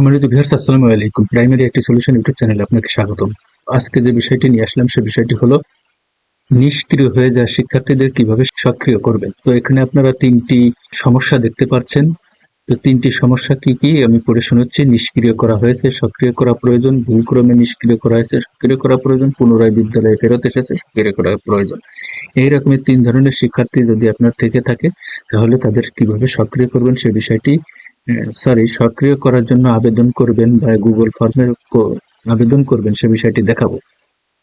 সম্মানিত ভিউয়ার্স আসসালামু আলাইকুম। প্রাইমারি একটি সলিউশন ইউটিউব চ্যানেলে আপনাকে স্বাগতম। আজকে যে বিষয়টি নিয়ে আসলাম, সে বিষয়টি হলো নিষ্ক্রিয় হয়ে যাওয়া শিক্ষার্থীদের কীভাবে সক্রিয় করবেন। তো এখানে আপনারা তিনটি সমস্যা দেখতে পাচ্ছেন। তো তিনটি সমস্যা কি কি? আমি পড়ে শোনাচ্ছি। নিষ্ক্রিয় করা হয়েছে, সক্রিয় করা প্রয়োজন। ভুলক্রমে নিষ্ক্রিয় করা হয়েছে, সক্রিয় করা প্রয়োজন। পুনরায় বিদ্যালয়ে ফেরত এসেছে, সক্রিয় করা প্রয়োজন। এই রকমের তিন ধরনের শিক্ষার্থী যদি আপনার থেকে থাকে, তাহলে তাদের কীভাবে সক্রিয় করবেন সে বিষয়টি সরি সক্রিয় করার জন্য আবেদন করবেন বা গুগল ফর্মের আবেদন করবেন, সে বিষয়টি দেখাবো।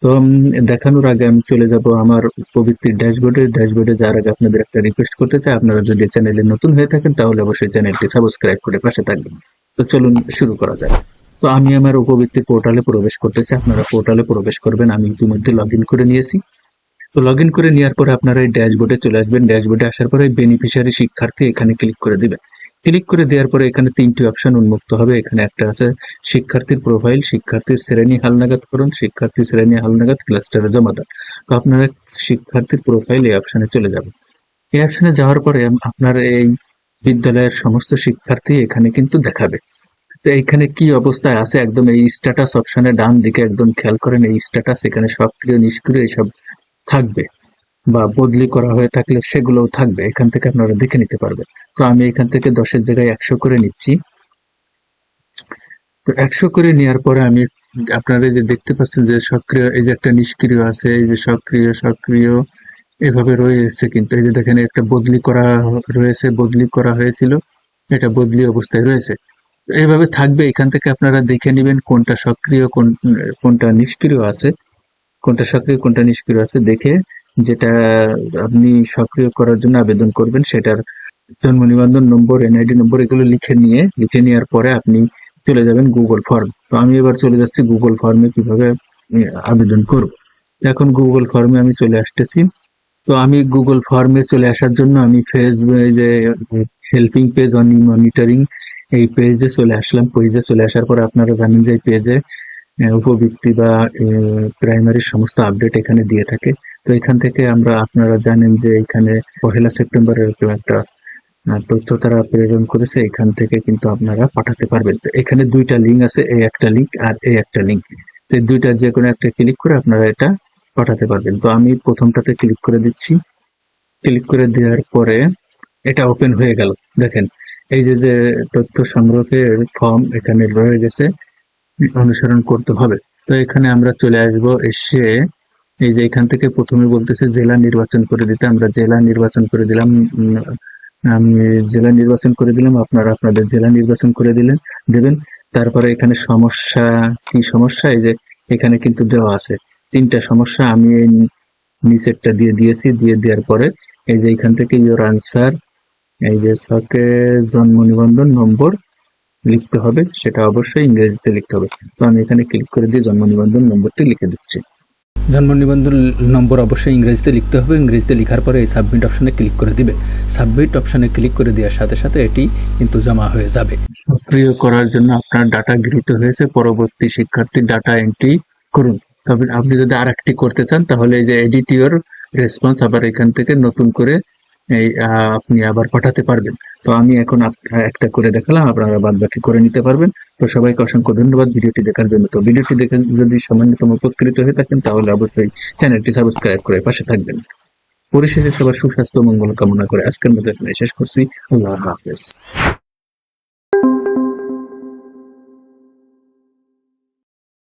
তো দেখানোর আগে আমি চলে যাব আমার পবিত্র ড্যাশবোর্ডে ড্যাশবোর্ডে যাওয়ার আগে আপনাদের একটা রিকোয়েস্ট করতে চাই। আপনারা যদি চ্যানেলে নতুন হয়ে থাকেন, তাহলে অবশ্যই চ্যানেলটি সাবস্ক্রাইব করে পাশে থাকবেন। তো, চলুন শুরু করা যাক। তো, আমি আমার উপবৃত্তি পোর্টালে প্রবেশ করতেছি আপনারা পোর্টালে প্রবেশ করবেন। আমি ইতিমধ্যে লগ করে নিয়েছি। তো লগ করে নেওয়ার পরে আপনারা এই ড্যাশবোর্ডে চলে আসবেন। ড্যাশবোর্ডে আসার পরে বেনিফিশিয়ারি শিক্ষার্থী এখানে ক্লিক করে দিবেন। ক্লিক করে দেওয়ার পরে এখানে তিনটি অপশন উন্মুক্ত হবে। এখানে একটা আছে শিক্ষার্থীর প্রোফাইল শিক্ষার্থীর শ্রেণি হালনাগাদ করুন, শিক্ষার্থী শ্রেণি হালনাগাদ ক্লাস্টারে জমা দেন। তো আপনারা শিক্ষার্থীর প্রোফাইল এই অপশনে চলে যাবেন। এই অপশনে যাওয়ার পরে আপনার এই বিদ্যালয়ের সমস্ত শিক্ষার্থী এখানে কিন্তু দেখাবে। তো এখানে কি অবস্থায় আছে? একদম এই স্ট্যাটাস অপশনে ডান দিকে একদম খেয়াল করেন, এই স্ট্যাটাস এখানে সক্রিয়, নিষ্ক্রিয় এইসব থাকবে। বা বদলি করা হয়ে থাকলে সেগুলোও থাকবে। এখান থেকে আপনারা দেখে নিতে পারবেন। তো আমি এখান থেকে দশের জায়গায় একশো করে নিচ্ছি। তো একশো করে নেওয়ার পরে আমি আপনারা যে দেখতে পাচ্ছেন যে সক্রিয়, এই যে একটা নিষ্ক্রিয় আছে, এই যে সক্রিয় সক্রিয় এভাবে রয়েছে কিন্তু। এই যে দেখেন, একটা বদলি করা রয়েছে, বদলি করা হয়েছিল, এটা বদলি অবস্থায় রয়েছে। এইভাবে থাকবে। এখান থেকে আপনারা দেখে নেবেন কোনটা সক্রিয়, কোন, কোনটা নিষ্ক্রিয় আছে। কোনটা সক্রিয়, কোনটা নিষ্ক্রিয় আছে দেখে যেটা আপনি সক্রিয় করার জন্য আবেদন করবেন, সেটার জন্ম নিবন্ধন নম্বর এনআইডি নম্বর, এগুলো লিখে নিয়ে, লিখে নেওয়ার পরে আপনি চলে যাবেন গুগল ফর্ম তো আমি এবার চলে যাচ্ছি গুগল ফর্মে কীভাবে আবেদন করব। এখন গুগল ফর্মে আমি চলে আসতেছি। তো আমি গুগল ফর্মে চলে আসার জন্য আমি ফেসবুক যে হেল্পিং পেজ অন মনিটরিং এই পেজে চলে আসলাম। পেজে চলে আসার পর আপনারা জানেন যে পেজে উপবৃত্তি বা প্রাইমারি সমস্ত আপডেট এখানে দিয়ে থাকে। তো এখান থেকে আমরা আপনারা জানেন যে এখানে পহেলা সেপ্টেম্বর এরকম একটা তথ্য তারা প্রেরণ করেছে, এখান থেকে কিন্তু আপনারা পাঠাতে পারবেন। তো এখানে দুইটা লিঙ্ক আছে, এই একটা লিঙ্ক আর এই একটা লিঙ্ক এই দুইটার যে কোনো একটা ক্লিক করে আপনারা এটা পাঠাতে পারবেন। তো আমি প্রথমটাতে ক্লিক করে দিচ্ছি। ক্লিক করে দেওয়ার পরে এটা ওপেন হয়ে গেল। দেখেন, এই যে যে তথ্য সংগ্রহের ফর্ম এখানে রয়ে গেছে অনুসরণ করতে হবে। তো এখানে আমরা চলে আসব এসে, এই যে এখান থেকে প্রথমে বলতেছে জেলা নির্বাচন করে দিতে। আমরা জেলা নির্বাচন করে দিলাম জেলা নির্বাচন করে দিলাম। আপনারা আপনাদের জেলা নির্বাচন করে দিলেন, দেবেন। তারপরে এখানে সমস্যা, কি সমস্যা? এই যে এখানে কিন্তু দেওয়া আছে। তিনটা সমস্যা আমি এই নিচেরটা দিয়ে দিয়েছি, দিয়ে দেওয়ার পরে এই যে এখান থেকে ইওর আনসার এই যে সকে জন্ম নিবন্ধন নম্বর লিখতে হবে সেটা অবশ্যই ইংরেজিতে লিখতে হবে। তো আমি এখানে ক্লিক করে দিয়ে জন্ম নিবন্ধন নম্বরটি লিখে দিচ্ছি। জন্ম নিবন্ধন নম্বর অবশ্যই ইংরেজিতে লিখতে হবে। ইংরেজিতে লেখার পরে এই সাবমিট অপশনে ক্লিক করে দিবে। সাবমিট অপশনে ক্লিক করে দেওয়ার সাথে সাথে এটি কিন্তু জমা হয়ে যাবে। সক্রিয় করার জন্য আপনার ডাটা গৃহীত হয়েছে। পরবর্তী শিক্ষার্থীর ডাটা এন্ট্রি করুন। তবে আপনি যদি আর একটি করতে চান তাহলে এই যে এডিট ইউর রেসপন্স আবার এখান থেকে নতুন করে এই আপনি আবার পাঠাতে পারবেন। তো আমি এখন একটা করে দেখালাম, আপনারা বাদ বাকি করে নিতে পারবেন। তো সবাইকে অসংখ্য ধন্যবাদ ভিডিওটি দেখার জন্য। তো ভিডিওটি দেখে যদি সামান্যতম উপকৃত হয়ে থাকেন, তাহলে অবশ্যই চ্যানেলটি সাবস্ক্রাইব করে পাশে থাকবেন। পরিশেষে সবার সুস্বাস্থ্য মঙ্গল কামনা করে আজকের মতো এখানে শেষ করছি। আল্লাহ হাফেজ।